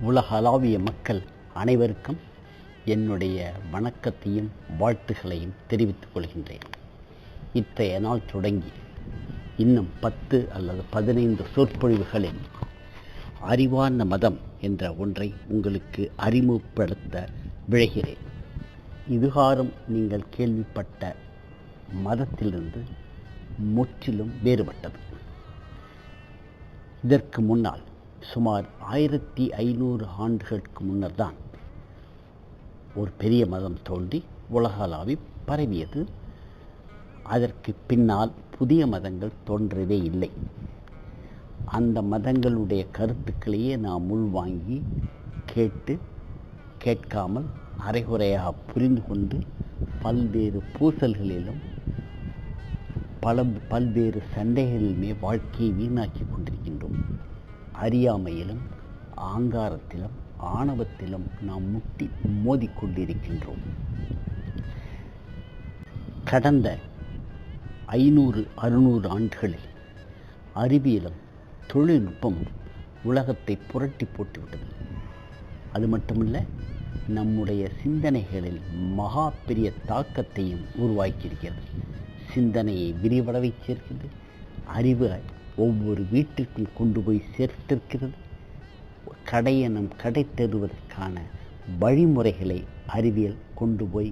உலகளாவிய மக்கள் அனைவருக்கும் என்னுடைய வணக்கத்தையும் வாழ்த்துகளையும் தெரிவித்துக் கொள்கின்றேன். இன்றைய நாள் தொடங்கி இன்னும் பத்து அல்லது பதினைந்து சொற்பொழிவுகளில் அறிவார்ந்த மதம் என்ற ஒன்றை உங்களுக்கு அறிமுகப்படுத்த விழைகிறேன். இதுகாரும் நீங்கள் கேள்விப்பட்ட மதத்திலிருந்து முற்றிலும் வேறுபட்டது. இதற்கு முன்னால் சுமார் ஆயிரத்தி ஐநூறு ஆண்டுகளுக்கு முன்னர் தான் ஒரு பெரிய மதம் தோன்றி உலகளாவி பரவியது. அதற்கு பின்னால் புதிய மதங்கள் தோன்றவே இல்லை. அந்த மதங்களுடைய கருத்துக்களையே நாம் உள்வாங்கி கேட்டு கேட்காமல் அரைகுறையாக புரிந்து கொண்டு பல்வேறு பூசல்களிலும் பல பல்வேறு சண்டைகளிலுமே வாழ்க்கையை வீணாக்கி கொண்டிருக்கிறோம். அறியாமையிலும் ஆங்காரத்திலும் ஆணவத்திலும் நாம் முட்டி மோதிக்கொண்டிருக்கின்றோம் கடந்த ஐநூறு அறுநூறு ஆண்டுகளில் அறிவியலும் தொழில்நுட்பம் உலகத்தை புரட்டி போட்டுவிட்டது. அது மட்டுமல்ல நம்முடைய சிந்தனைகளில் மகா பெரிய தாக்கத்தையும் உருவாக்கியிருக்கிறது. சிந்தனையை விரிவட வைத்திருக்கிறது அறிவு ஒவ்வொரு வீட்டிற்கும் கொண்டு போய் சேர்த்திருக்கிறது. கடையனம் கடை தருவதற்கான வழிமுறைகளை அறிவியல் கொண்டு போய்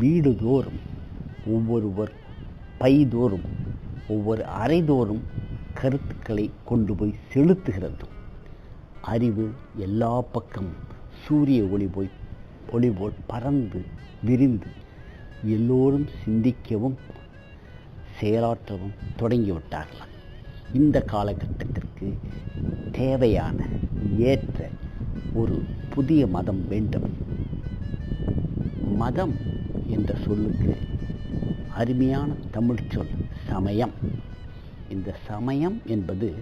வீடுதோறும் ஒவ்வொருவர் பைதோறும் ஒவ்வொரு அறைதோறும் கருத்துக்களை கொண்டு போய் செலுத்துகிறது. அறிவு எல்லா பக்கமும் சூரிய ஒளி போய் ஒளி போல் பறந்து விரிந்து எல்லோரும் சிந்திக்கவும் செயலாற்றவும் தொடங்கிவிட்டார்கள் இந்த காலகட்டத்திற்கு தேவையான ஏற்ற ஒரு புதிய மதம் வேண்டும். மதம் என்ற சொல்லுக்கு அருமையான தமிழ் சொல் சமயம். இந்த சமயம் என்பது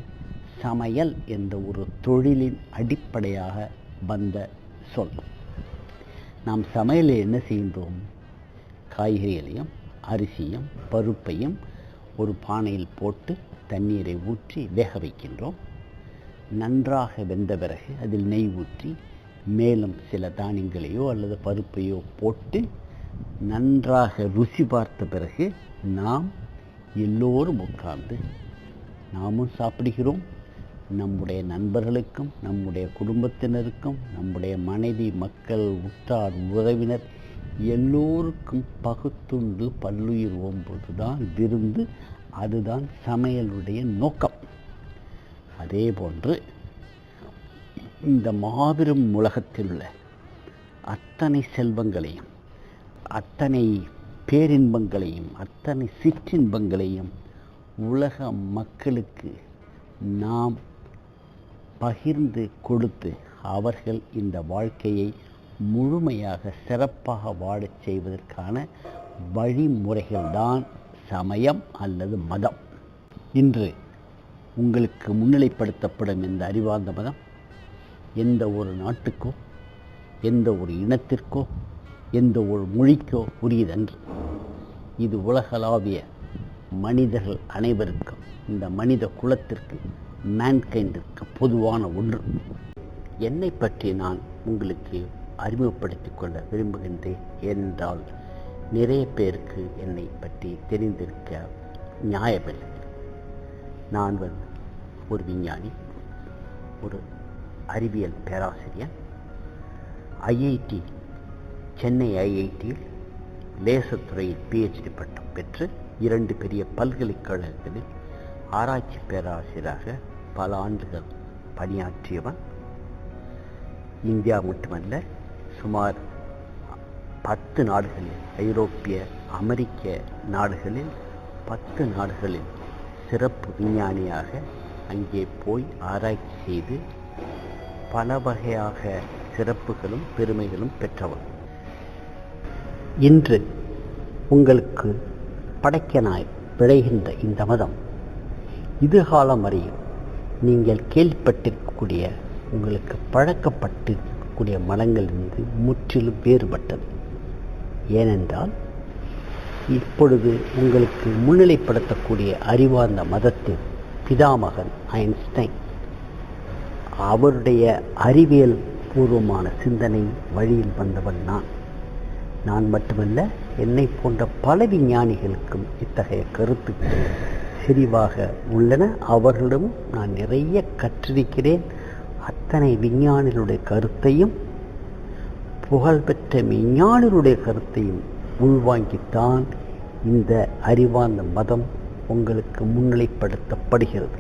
சமையல் என்ற ஒரு தொழிலின் அடிப்படையாக வந்த சொல். நாம் சமையலில் என்ன செய்கின்றோம்? காய்கறிகளையும் அரிசியும் பருப்பையும் ஒரு பானையில் போட்டு தண்ணீரை ஊற்றி வேக வைக்கின்றோம். நன்றாக வெந்த பிறகு அதில் நெய் ஊற்றி மேலும் சில தானியங்களையோ அல்லது பருப்பையோ போட்டு நன்றாக ருசி பார்த்த பிறகு நாம் எல்லோரும் உட்கார்ந்து நாமும் சாப்பிடுகிறோம். நம்முடைய நண்பர்களுக்கும் நம்முடைய குடும்பத்தினருக்கும் நம்முடைய மனைவி மக்கள் உற்றார் உறவினர் எல்லோருக்கும் பகுத்துண்டு பல்லுயிர் ஓம்பது தான் விருந்து அதுதான் சமையலுடைய நோக்கம். அதே போன்று இந்த மாபெரும் உலகத்தில் உள்ள அத்தனை செல்வங்களையும் அத்தனை பேரின்பங்களையும் அத்தனை சிற்றின்பங்களையும் உலக மக்களுக்கு நாம் பகிர்ந்து கொடுத்து அவர்கள் இந்த வாழ்க்கையை முழுமையாக சிறப்பாக வாழச் செய்வதற்கான வழிமுறைகள்தான் சமயம் அல்லது மதம். இன்று உங்களுக்கு முன்னிலைப்படுத்தப்படும் இந்த அறிவார்ந்த மதம் எந்த ஒரு நாட்டுக்கோ எந்த ஒரு இனத்திற்கோ எந்த ஒரு மொழிக்கோ உரியதன்று இது உலகளாவிய மனிதர்கள் அனைவருக்கும் இந்த மனித குலத்திற்கு மேன்கைண்டிற்கு பொதுவான ஒன்று. என்னை பற்றி நான் உங்களுக்கு அறிமுகப்படுத்திக் கொள்ள விரும்புகின்றேன் ஏனென்றால் நிறைய பேருக்கு என்னை பற்றி தெரிந்திருக்க நியாயமில்லை. நான் வந்து ஒரு விஞ்ஞானி ஒரு அறிவியல் பேராசிரியர் ஐஐடி சென்னை ஐஐடியில் லேசத்துறையில் பிஹெச்டி பட்டம் பெற்று இரண்டு பெரிய பல்கலைக்கழகங்களில் ஆராய்ச்சி பேராசிரியராக பல ஆண்டுகள் பணியாற்றியவன். இந்தியா மட்டுமல்ல சுமார் பத்து நாடுகளில் ஐரோப்பிய அமெரிக்க நாடுகளில் பத்து நாடுகளில் சிறப்பு விஞ்ஞானியாக அங்கே போய் ஆராய்ச்சி செய்து பல வகையாக சிறப்புகளும் பெருமைகளும் பெற்றவர். இன்று உங்களுக்கு படைக்கனாய் விளைகின்ற இந்த மதம் இதுகாலம் வரையும் நீங்கள் கேள்விப்பட்டிருக்கக்கூடிய உங்களுக்கு பழக்கப்பட்டு இருக்கக்கூடிய மதங்களிலிருந்து முற்றிலும் வேறுபட்டது. ஏனென்றால் இப்பொழுது உங்களுக்கு முன்னிலைப்படுத்தக்கூடிய அறிவார்ந்த மதத்தின் பிதாமகன் ஐன்ஸ்டைன் அவருடைய அறிவியல் பூர்வமான சிந்தனை வழியில் வந்தவன் நான். நான் மட்டுமல்ல என்னை போன்ற பல விஞ்ஞானிகளுக்கும் இத்தகைய கருத்துக்கள் செறிவாக உள்ளன. அவர்களிடம் நான் நிறைய கற்றிருக்கிறேன். அத்தனை விஞ்ஞானிகளுடைய கருத்தையும் புகழ்பெற்ற விஞ்ஞானிகளுடைய கருத்தையும் உள்வாங்கித்தான் இந்த அறிவார்ந்த மதம் உங்களுக்கு முன்னிலைப்படுத்தப்படுகிறது.